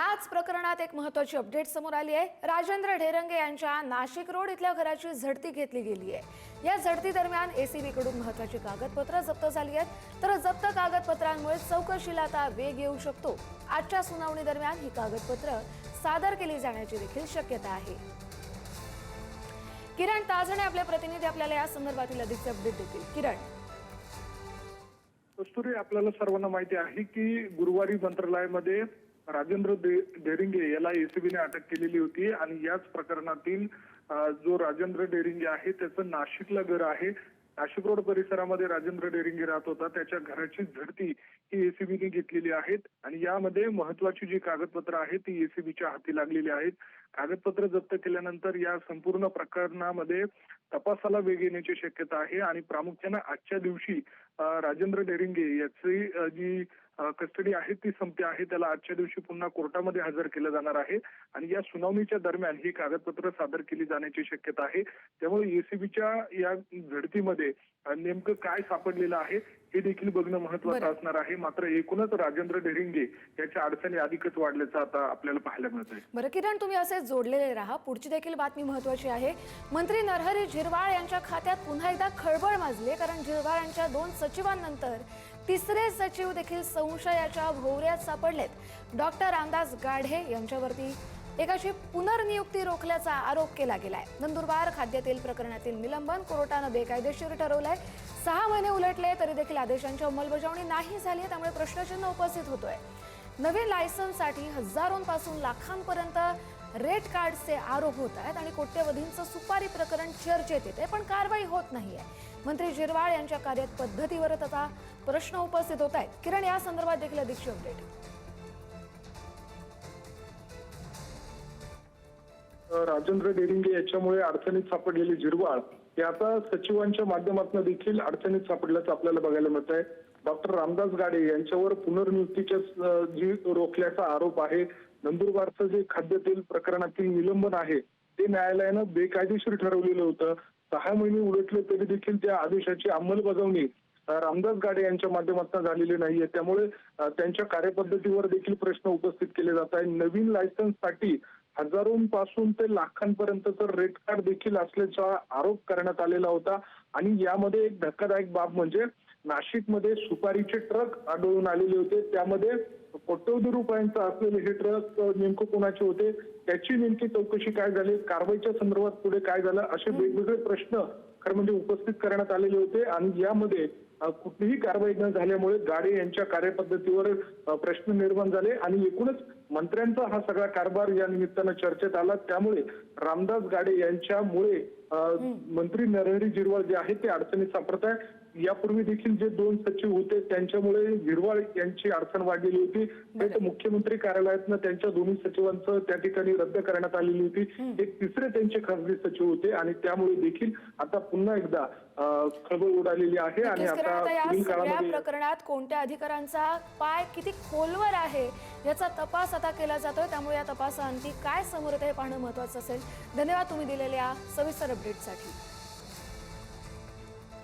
याच प्रकरणात एक महत्वाची अपडेट समोर आली आहे. राजेंद्र ढेरंगे यांच्या नाशिक रोड इथल्या घराची झडती घेतली गेली आहे. या झडती दरम्यान एसीबी कडून महत्वाची कागदपत्र जप्त झाली आहेत. तर जप्त कागदपत्रांमुळे चौकशीला आता वेग येऊ शकतो. आजच्या सुनावणी दरम्यान ही कागदपत्र सादर केली जाण्याची देखील शक्यता आहे. किरण ताजणे आपले प्रतिनिधी आपल्याला या संदर्भातील अधिकचे अपडेट देतील. किरण. कस्तुरी आपल्याला सर्वांना माहिती आहे की गुरुवारी मंत्रालयामध्ये राजेंद्र डेरिंगे याला एसीबीने अटक केलेली होती आणि याच प्रकरणातील जो राजेंद्र डेरिंगे आहे त्याचं नाशिकला घर आहे. नाशिक रोड परिसरामध्ये राजेंद्र डेरिंगे राहत होता. त्याच्या घराची झडती ही एसीबीने घेतलेली आहेत. आणि यामध्ये महत्वाची जी कागदपत्र आहेत ती एसीबीच्या हाती लागलेली आहेत. कागदपत्र जप्त केल्यानंतर या संपूर्ण प्रकरणामध्ये तपासाला वेग येण्याची शक्यता आहे. आणि प्रामुख्याने आजच्या दिवशी राजेंद्र डेरिंगे याची जी कस्टडी आहे ती संपते आहे. त्याला आजच्या दिवशी पुन्हा कोर्टामध्ये हजर केलं जाणार आहे. आणि या सुनावणीच्या दरम्यान ही कागदपत्र सादर केली जाण्याची शक्यता आहे. त्यामुळे एसीबीच्या या झडतीमध्ये नेमकं काय सापडलेलं आहे हे देखील बघणं महत्वाचं. असणार आहे. मात्र एकूणच राजेंद्र डेरिंगे याच्या अडचणी अधिकच वाढल्याचं आता आपल्याला पाहायला मिळत आहे बरं किरण तुम्ही असे जोडलेले राहा. पुढची देखील बातमी महत्वाची आहे. मंत्री नरहरी झिरवाळ यांच्या खात्यात पुन्हा एकदा खळबळ माजली कारण झिरवाळ यांच्या दोन सचिवांनंतर तिसरे सचिव देखील संशयाच्या भोवऱ्यात सापडलेत. डॉक्टर रामदास गाढे यांच्यावरती एकाची पुनर्नियुक्ती रोखल्याचा आरोप केला गेलाय. नंदुरबार खाद्यतेल प्रकरणातील निलंबन कोर्टानं बेकायदेशीर ठरवलंय. सहा महिने उलटले तरी देखील आदेशांची अंमलबजावणी नाही झाली त्यामुळे प्रश्नचिन्ह उपस्थित होतोय. नवीन लायसन्ससाठी हजारोंपासून लाखांपर्यंत रेट कार्डचे आरोप होत आहेत आणि कोट्यवधींचं सुपारी प्रकरण चर्चेत येते पण कारवाई होत नाहीये. मंत्री जिरवाळ यांच्या कार्यपद्धतीवरच आता प्रश्न उपस्थित होत आहेत. किरण या संदर्भात देखील अधिकची अपडेट राजेंद्र डेरिंगे याच्यामुळे अडचणीत सापडलेली जिरवाळ याचा सचिवांच्या माध्यमातून देखील अडचणीत सापडल्याचं आपल्याला बघायला मिळत आहे डॉक्टर रामदास गाडे यांच्यावर पुनर्नियुक्तीच्या जी रोखल्याचा आरोप आहे नंदुरबारचं जे खाद्यतेल प्रकरणातील निलंबन आहे ते न्यायालयानं बेकायदेशीर ठरवलेलं होतं. सहा महिने उलटले तरी देखील त्या आदेशाची अंमलबजावणी रामदास गाडे यांच्या माध्यमातून झालेली नाहीये. त्यामुळे त्यांच्या कार्यपद्धतीवर देखील प्रश्न उपस्थित केले जात आहे नवीन लायसन्ससाठी हजारोंपासून ते लाखांपर्यंतचं रेट कार्ड देखील असल्याचा आरोप करण्यात आलेला होता. आणि यामध्ये एक धक्कादायक बाब म्हणजे नाशिकमध्ये सुपारीचे ट्रक आढळून आलेले होते. त्यामध्ये कोट्यवधी रुपयांचं असलेले हे ट्रक अ, नेमकं कोणाचे होते? त्याची नेमकी चौकशी काय झाली? कारवाईच्या संदर्भात पुढे काय झालं? असे वेगवेगळे प्रश्न खरं म्हणजे उपस्थित करण्यात आलेले होते आणि यामध्ये कुठलीही कारवाई न झाल्यामुळे गाडे यांच्या कार्यपद्धतीवर प्रश्न निर्माण झाले आणि एकूणच मंत्र्यांचा हा सगळा कारभार या निमित्तानं चर्चेत आला. त्यामुळे रामदास गाडे यांच्यामुळे मंत्री नरहरी जिरवाळ जे आहेत ते अडचणीत सापडत आहे यापूर्वी देखील जे दोन सचिव होते त्यांच्यामुळे जिरवाळ यांची अडचण वाढलेली होती. थेट मुख्यमंत्री कार्यालयातनं त्यांच्या दोन्ही सचिवांचं त्या ठिकाणी रद्द करण्यात आलेली होती. हे. तिसरे त्यांचे खासगी सचिव होते आणि त्यामुळे देखील आता पुन्हा एकदा खळबळ उडालेली आहे आणि आता या सगळ्या प्रकरणात कोणत्या अधिकाऱ्यांचा पाय किती खोलवर आहे याचा तपास आता केला जातोय. त्यामुळे या तपासाअंती काय समोर येतं हे पाहणं महत्वाचं असेल. धन्यवाद तुम्ही दिलेल्या सविस्तर अपडेटसाठी